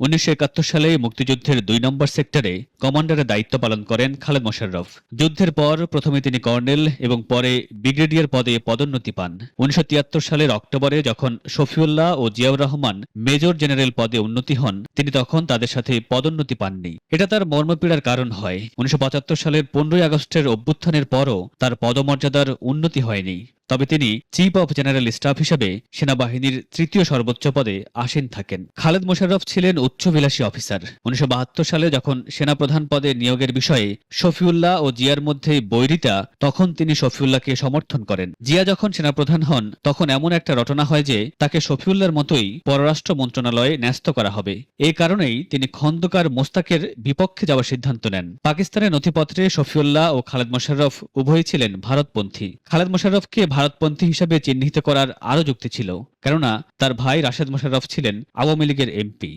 উনিশশো একাত্তর সালে মুক্তিযুদ্ধের দুই নম্বর সেক্টরে কমান্ডারের দায়িত্ব পালন করেন খালেদ মোশাররফ। যুদ্ধের পর প্রথমে তিনি কর্নেল এবং পরে ব্রিগেডিয়ার পদে পদোন্নতি পান। উনিশশো তিয়াত্তর সালের অক্টোবরে যখন শফিউল্লাহ ও জিয়াউর রহমান মেজর জেনারেল পদে উন্নতি হন, তিনি তখন তাদের সাথে পদোন্নতি পাননি। এটা তার মর্মপীড়ার কারণ হয়। উনিশশো পঁচাত্তর সালের পনেরোই আগস্টের অভ্যুত্থানের পরও তার পদমর্যাদার উন্নতি হয়নি। তবে তিনি চিফ অফ জেনারেল স্টাফ হিসেবে সেনাবাহিনীর তৃতীয় সর্বোচ্চ পদে আসীন থাকেন। খালেদ মোশাররফ ছিলেন উচ্চবিলাসী অফিসার। উনিশশো সালে যখন সেনাপ্রধান পদে নিয়োগের বিষয়ে শফিউল্লাহ ও জিয়ার মধ্যে বৈরিতা, তখন তিনি শফিউল্লাহকে সমর্থন করেন। জিয়া যখন সেনাপ্রধান হন, তখন এমন একটা রটনা হয় যে, তাকে শফিউল্লাহর মতোই পররাষ্ট্র মন্ত্রণালয়ে ন্যস্ত করা হবে। এই কারণেই তিনি খন্দকার মোস্তাকের বিপক্ষে যাওয়ার সিদ্ধান্ত নেন। পাকিস্তানের নথিপত্রে শফিউল্লাহ ও খালেদ মোশাররফ উভয়ই ছিলেন ভারতপন্থী। খালেদ মোশাররফকে ভারতপন্থী হিসাবে চিহ্নিত করার আরও যুক্তি ছিল, কেননা তার ভাই রাশেদ মোশাররফ ছিলেন আওয়ামী লীগের এমপি।